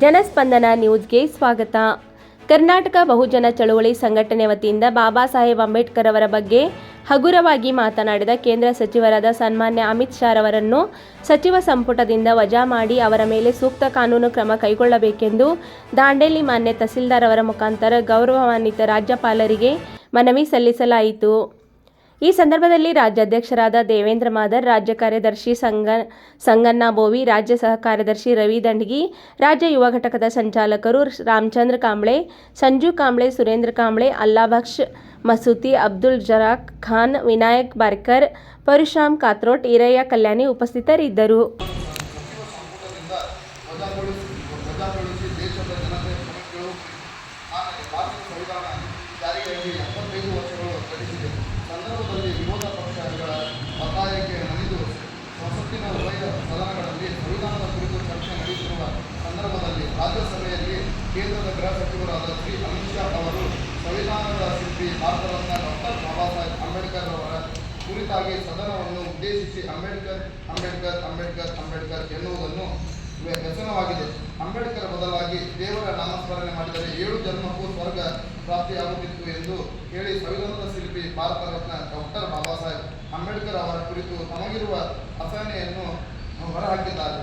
ಜನಸ್ಪಂದನ ನ್ಯೂಸ್ಗೆ ಸ್ವಾಗತ. ಕರ್ನಾಟಕ ಬಹುಜನ ಚಳುವಳಿ ಸಂಘಟನೆ ವತಿಯಿಂದ ಬಾಬಾ ಸಾಹೇಬ್ ಅಂಬೇಡ್ಕರ್ ಅವರ ಬಗ್ಗೆ ಹಗುರವಾಗಿ ಮಾತನಾಡಿದ ಕೇಂದ್ರ ಸಚಿವರಾದ ಸನ್ಮಾನ್ಯ ಅಮಿತ್ ಶಾ ಅವರನ್ನು ಸಚಿವ ಸಂಪುಟದಿಂದ ವಜಾ ಮಾಡಿ ಅವರ ಮೇಲೆ ಸೂಕ್ತ ಕಾನೂನು ಕ್ರಮ ಕೈಗೊಳ್ಳಬೇಕೆಂದು ದಾಂಡೇಲಿ ಮಾನ್ಯ ತಹಸೀಲ್ದಾರ್ ಅವರ ಮುಖಾಂತರ ಗೌರವಾನ್ವಿತ ರಾಜ್ಯಪಾಲರಿಗೆ ಮನವಿ ಸಲ್ಲಿಸಲಾಯಿತು. ಈ ಸಂದರ್ಭದಲ್ಲಿ ರಾಜ್ಯಾಧ್ಯಕ್ಷರಾದ ದೇವೇಂದ್ರ ಮಾದರ್, ರಾಜ್ಯ ಕಾರ್ಯದರ್ಶಿ ಸಂಗ, ಸಂಗಣ್ಣ ಬೋವಿ, ರಾಜ್ಯ ಸಹ ಕಾರ್ಯದರ್ಶಿ ರವಿ ದಂಡಗಿ, ರಾಜ್ಯ ಯುವ ಘಟಕದ ಸಂಚಾಲಕರು ರಾಮಚಂದ್ರ ಕಾಂಬ್ಳೆ, ಸಂಜು ಕಾಂಬ್ಳೆ, ಸುರೇಂದ್ರ ಕಾಂಬ್ಳೆ ಅಲ್ಲಾಭಕ್ಷ್ ಮಸೂತಿ, ಅಬ್ದುಲ್ ಜರಾಕ್ ಖಾನ್, ವಿನಾಯಕ್ ಬಾರ್ಕರ್ ಪರಶುರಾಮ್ ಕಾತ್ರೋಟ್, ಈರಯ್ಯ ಕಲ್ಯಾಣಿ ಉಪಸ್ಥಿತರಿದ್ದರು. ಸಂದರ್ಭದಲ್ಲಿ ರಾಜ್ಯಸಭೆಯಲ್ಲಿ ಕೇಂದ್ರದ ಗೃಹ ಸಚಿವರಾದ ಶ್ರೀ ಅಮಿತ್ ಶಾ ಅವರು ಸಂವಿಧಾನದ ಶಿಲ್ಪಿ ಭಾರತರತ್ನ ಡಾಕ್ಟರ್ ಬಾಬಾ ಸಾಹೇಬ್ ಅಂಬೇಡ್ಕರ್ ಅವರ ಕುರಿತಾಗಿ ಸದನವನ್ನು ಉದ್ದೇಶಿಸಿ ಅಂಬೇಡ್ಕರ್ ಅಂಬೇಡ್ಕರ್ ಅಂಬೇಡ್ಕರ್ ಅಂಬೇಡ್ಕರ್ ಎನ್ನುವುದನ್ನು ವ್ಯಸನವಾಗಿದೆ. ಅಂಬೇಡ್ಕರ್ ಬದಲಾಗಿ ದೇವರ ನಾಮಸ್ಮರಣೆ ಮಾಡಿದರೆ ಏಳು ಜನ್ಮಕ್ಕೂ ಸ್ವರ್ಗ ಪ್ರಾಪ್ತಿಯಾಗುತ್ತಿತ್ತು ಎಂದು ಹೇಳಿ ಸಂವಿಧಾನದ ಶಿಲ್ಪಿ ಭಾರತ ರತ್ನ ಡಾಕ್ಟರ್ ಬಾಬಾ ಸಾಹೇಬ್ ಅಂಬೇಡ್ಕರ್ ಅವರ ಕುರಿತು ತಮಗಿರುವ ಅಸಹನೆಯನ್ನು ಹೊರಹಾಕಿದ್ದಾರೆ.